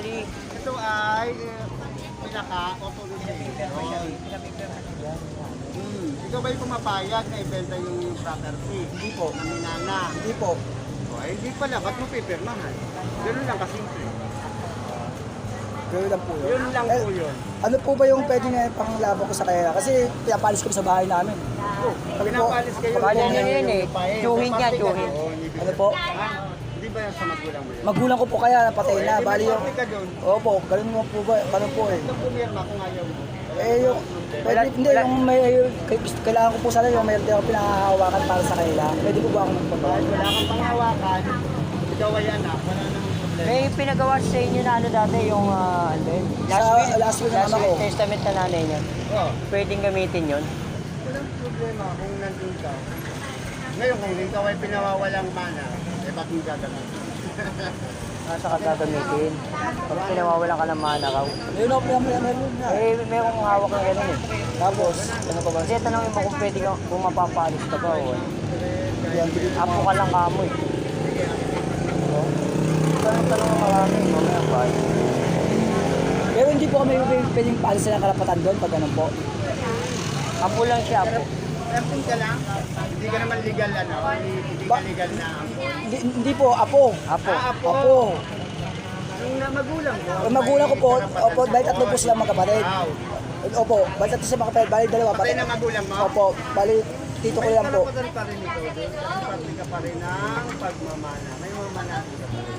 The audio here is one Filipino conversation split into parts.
Bali, Ito ay eh, pinaka-authorization. Hmm. Ikaw ba'y pumapayag na ibenta yung property? Hindi po. Na minana? Hindi po. O, eh, hindi pala. Ba't mo pipirmahan? Ganun lang kasimple. Gawin lang po yun. Yun lang Eh, po yun. Ano po ba yung pwede nga panglaban ko sa kanila? Kasi pinapalis kami sa bahay namin. Oh, pinapalis kayo. Niya ang yun eh. Sa niya, ibig Ano po? Ha? Yan sa magulang mo yun? Magulang ko po kaya napatay Oh, na. eh, Bali yung... ka doon. Opo, ganun mo po ba? Ganun po eh. Ito pumirma kung ayaw mo. Eh yung... Pwede, hindi, yung may... Kailangan ko po sana yung mayroon din ako pinakahawakan para sa kanila. Pwede po ba ako magpunta? Kahit wala kang panghawakan, ikaw ay anak, wala namang problema. may pinagawa sa inyo na ano dati yung uh, ano yun? Last Sa- will, last will ng will ko. testament na nanay niya. Oh, Pwedeng gamitin yun. walang problema kung nandun ka. Ngayon, kung ikaw ay pinawawalang mana, eh ba't yung gagamitin? Nasa ka gagamitin. Pag pinawawala ka ng mana raw. Yun ako yung meron na. Eh, merong hawak ng ganun eh. Tapos, ano pa ba? Kasi tanongin mo kung pwede ka, kung mapapalis ka ba o Apo ka lang kamo eh. Tanong-tanong ang marami, mamaya ba? Pero hindi po kami pwedeng paalisan ng karapatan doon pag ganun po. Apo lang siya, apo. Airpin ka lang, hindi ka naman legal ano, hindi, ka legal na ampon. Hindi, hindi po, apo. Apo. Ah, apo. Apo. Yung na magulang ko. Ang magulang ko po, may opo, dahil tatlo po sila magkapatid. Wow. Opo, bali tatlo sila magkapatid, bali dalawa. Patay na magulang mo? Opo, bali tito ko May lang po. karapatan pa rin kasi parte ka pa rin ng pagmamana. May mamana ka pa rin.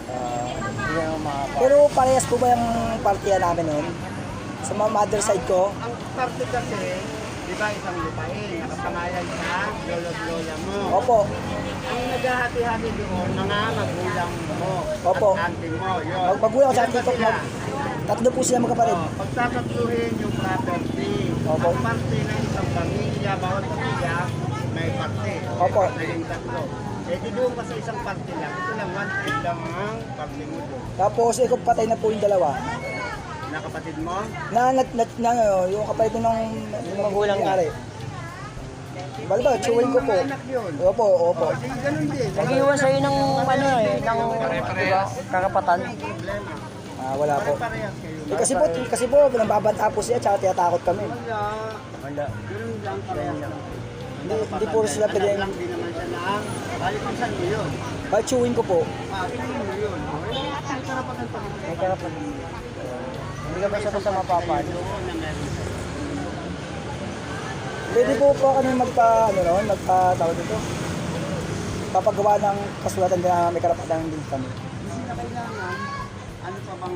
Makapa. Pero parehas po ba yung partiya namin noon? Sa mga mother side ko, Ang parte kasi, di ba isang lupain, nakapangalan sa lolo-lola mo. opo, Ang naghahati-hati doon, mga magulang mo. Opo. At auntie mo, yun. mag magulang sa Ilan ba sila? Tatlo po sila magkapatid. Oh, pagtatatluhin yung property, Opo. ang parte ng isang pamilya, bawat pamilya, may parte. Opo. May yung tatlo. Eh, di doon pa sa isang parte lang. Ito lang, one third lang ang doon. Tapos ikaw patay na po yung dalawa. Nakapatid mo? Na, na, na, na yung kapatid nung Yung magulang niya. nangyari. Bali ba, chewing ko po. Opo, opo. Oh, ganun din. Nag-iwan sa'yo ng ano eh, ng diba. Problema. Ah, wala po. Eh, kasi po, kasi po, nababanta po siya, tsaka tinatakot kami. Wala. Wala. Ganun lang, parehas lang. Hindi, hindi po sila Anak pwede. lang din naman siya na balik kung saan mo yun. Bali chewing ko po. Ah, tingin mo yun. May karapatan pa rin. May karapatan. Hindi basta-basta na meron siya. Pwede po po kami magpa, ano noon, magpa, tawag dito. Papagawa ng kasulatan na may karapatan din kami. Hindi na kailangan. Ano pa bang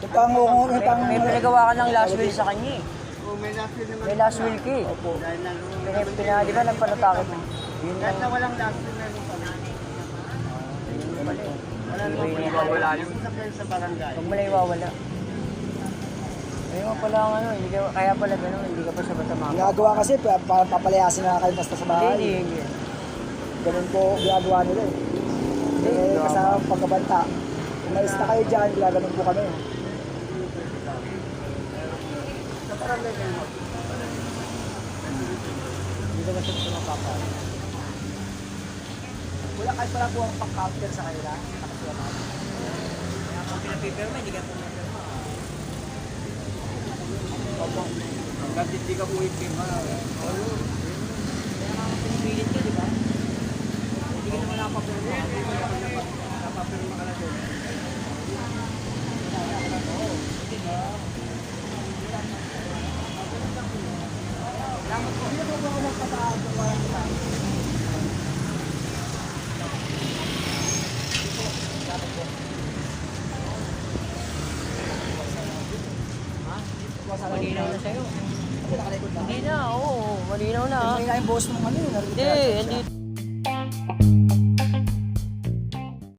Yung pang, yung pang, may pinagawa ka ng last will sa kanya eh. Oh, may last will naman. May last will ka eh. Opo. Dahil na, Pina, pina, di ba nagpanatakot? Yun kahit na walang last will, meron pa rin. Wala Hindi namang mo wala yun. Sa kayo sa barangay. Huwag mo na iwawala. Ayun nga pala ang ano, hindi ka, kaya pala gano'n, hindi ka pa sa basta mapapalo. ginagawa kasi, pa- para papalayasin na kayo basta sa Hindi, bahay. hindi, hindi. Ganun po ginagawa nila eh. Eh, kasama pagkabanta. Kung mais na kayo dyan, ginaganon po kami. Mo. Hindi ka basta mapapalo. Wala kahit pala po ang pang-counter sa kanila. Kaya kung pinapipirma, hindi ka pumipirma. Hanggat hindi ka pumipirma. Kaya nga pinipilit ka, di ba? Hindi ka naman nakapapirma. Napapirma ka na doon. Malinaw na sa'yo. Hindi na, oo, malinaw na. May nga yung boss nung ano. Hindi, hindi.